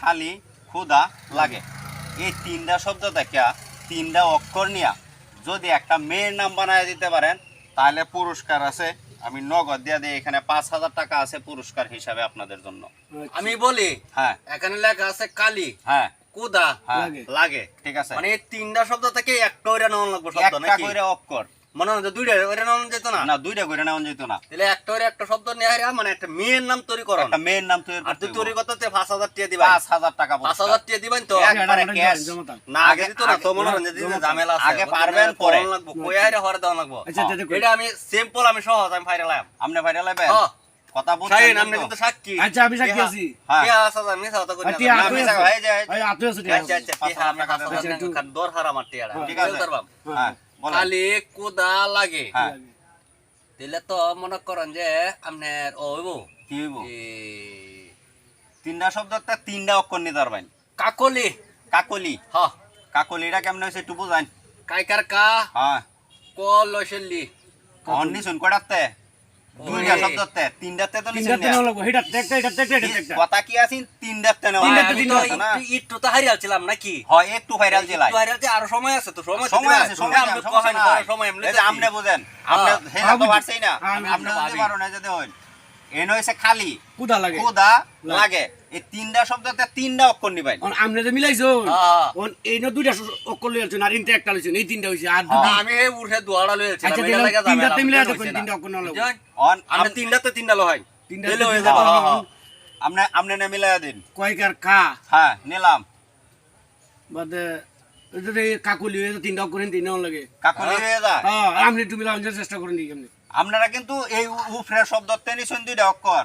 খালি ক্ষুদা লাগে। এই তিনটা শব্দ থেকে তিনটা অক্ষর নিয়ে যদি একটা মেয়ের নাম বানায় দিতে পারেন তাহলে পুরস্কার আছে। আমি নগদ দিয়ে দিই এখানে পাঁচ হাজার টাকা আছে পুরস্কার হিসাবে আপনাদের জন্য। আমি বলি হ্যাঁ। এখানে লেখা আছে কালি হ্যাঁ। কুদা হ্যাঁ। লাগে। ঠিক আছে। মানে এই তিনটা শব্দ থেকে একটা লাগবে শব্দ অক্ষর। মনে হয় দুইটা ওইটা নেওয়া যেত না না দুইটা করে নেওয়া যেত না তাহলে একটা ওইটা একটা শব্দ নেওয়া হয়, মানে একটা মেয়ের নাম তৈরি করো একটা মেয়ের নাম তৈরি আর তুই তৈরি করতে পাঁচ হাজার টাকা দিবা পাঁচ হাজার টাকা পাঁচ পুরস্কার। হাজার টাকা দিবেন তো একবারে এটা cash। জমা দাও। না আগে দিত না তো মনে হয় যে ঝামেলা আছে আগে পারবেন পরে। লাগবো কই হরে দেওয়া লাগবো আচ্ছা, আচ্ছা, দেখো। এটা আমি সিম্পল আমি সহজ আমি ফাইরে লাম আপনি ভাইরাল হবে। কথা আপনি কিন্তু? সাক্ষী আচ্ছা, আমি সাক্ষী আছি। হ্যাঁ। আছে সাথে করি সাক্ষী, আচ্ছা আচ্ছা দর হার হ্যাঁ, ঠিক আছে। হ্যাঁ। খালি কোদা লাগে। তাহলে দিলে তো মনে করেন যে আপনার ও হইব। কি হইব? তিনটা শব্দতে তিনটা অক্ষর নিতে পারবেন কাকলি। কাকলি। হ। কাকলিটা কেমন হয়েছে একটু বোঝান। কাইকার কা। হ্যাঁ। ক লইছেনলি অন শুন কটাতে দুইটা তো নিছুন এটা এটা। কথা কি আছেন তো তিনটা। না একটু- তো হারিয়ে ছিলাম নাকি? হয় একটু ভাইরাল আরও সময় আছে তো সময় সময় আছে সময় সময় এই যে আপনি বুঝেন আপনি তো বুঝি। পারছেই না। আমি- আপনি আমি পারো। না যদি হইন এন হইছে খালি। কুদা লাগে। কুদা লাগে। এই তিনটা শব্দতে তিনটা অক্ষর নিবেন। অন আমনে যে মিলাইছো, হ্যাঁ। অন এই ন দুইটা শ- অক্ষর লইয়াছো, আর ইনতে একটা লইছো, এই তিনটা হইছে, আর না, আমি এই উঠে দুয়ারা লইছিলাম আচ্ছা, এটা দিলাম, লাগা যাবে তিনটাতে মিলাই দেখুন, তিনটা অক্ষর নেওয়া লাগবে। অন আমরা তিনটাতে তিনটা লহাই তিনটাতে হয়ে যাবে অক্ষর হ্যাঁ, নেওয়া হ্যাঁ। আপনি আপনি না মিলাই দিন। কয়কার কা, হ্যাঁ নিলাম। বাদে এই যে এই কাকুলি, এই তিনটা অক্ষর এই লাগে। কাকুলি হয়ে যায়? হ্যাঁ, আপনি একটু মিলানোর চেষ্টা করেন আপনারা কিন্তু এই উফরের শব্দতে নিছেন দুইটা অক্ষর।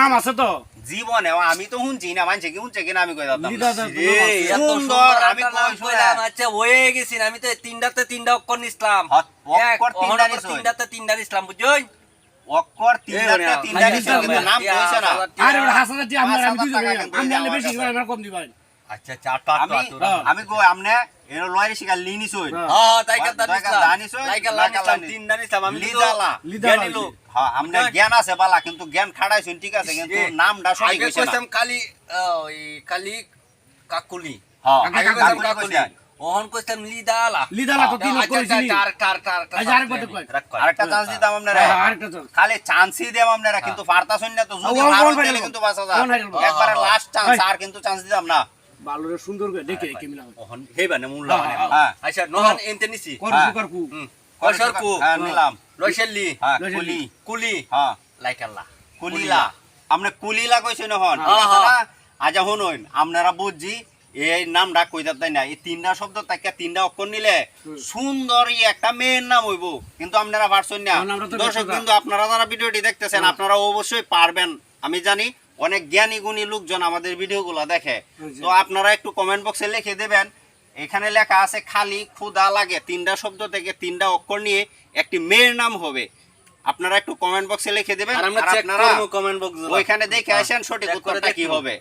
নাম আছে তো। জীবনে আমি তো শুনছি না মানছে কি শুনছে কিনা আমি কই সুন্দর, আমি। আচ্ছা হয়ে গেছি আমি তো তিনটাতে তিনটা অক্ষর নিছিলাম। তিনটাতে তিনটা নিছিলাম বুঝছই? অক্ষর তিনটাতে এই তিনটা কিন্তু নাম কইছে না। আরে হাসান আমি হাজার দুজন আমি বেশি। কম দিবেন আচ্ছা আচ্ছা আট আমি হ্যাঁ। আমি কই আমনে এর লরিশিকার লি নিছই। হ্যাঁ। হ্যাঁ তাই কাদা দয় কাপ নিছিলাম দা নিছই, লাইকার লা লাইকার লা নিছিলাম নি- আমি জ্ঞানী লোক। হ্যাঁ আমনে জ্ঞান আছে বালা কিন্তু জ্ঞান খাড়াইছুন ঠিক আছে কিন্তু নামটা সঠিক আগে হইছে না। কইতাম কালি ওই কালি কাকুলি। হ্যাঁ আগে কাকুলি কইতাম কাকুলি কাকুলি। ওহন কইতাম লিদালা। লিদালা তো তিন আচ্ছা, আচ্ছা। আচ্ছা, আরেকটা, চান্স দিতাম আপনারা হ্যাঁ, আরেকটা চান্স। খালি চান্সই দিতাম আপনারা কিন্তু পারতাছুন না তো যদি কিন্তু? বাঁচা যায়। একবারে হ্যাঁ, লাস্ট চান্স হ্যাঁ। আর কিন্তু চান্স দিতাম না। ভালোরে সুন্দর করে রেখে ওহন হেবানে মূল্য হ্যাঁ, মানে হ্যাঁ। আচ্ছা নহন এনতে নিছি। হ্যাঁ। হ্যাঁ নিলাম। হ্যাঁ কুলি। কুলি। হ্যাঁ। লাইকাল্লা কুলিলা। আমরা কুলিলা হ্যাঁ, হ্যাঁ। না? আচ্ছা শুনুন আপনারা বুঝছি এই নামটা কইতাম তাই না এই তিনটা শব্দ তাকে তিনটা অক্ষর নিলে সুন্দর ই একটা মেয়ের নাম হইব। কিন্তু আপনারা পারছেন না। দর্শক কিন্তু আপনারা যারা ভিডিওটি দেখতেছেন হ্যাঁ। আপনারা অবশ্যই পারবেন। আমি জানি অনেক জ্ঞানী গুণী লোকজন আমাদের ভিডিওগুলো দেখে। তো আপনারা একটু কমেন্ট বক্সে লিখে দেবেন। এখানে লেখা আছে খালি ক্ষুদা লাগে। তিনটা শব্দ থেকে তিনটা অক্ষর নিয়ে একটি মেয়ের নাম হবে। আপনারা একটু কমেন্ট বক্সে লিখে দেবেন। আপনারা কমেন্ট বক্স ওইখানে দেখে আসেন সঠিক উত্তরটা কি হবে।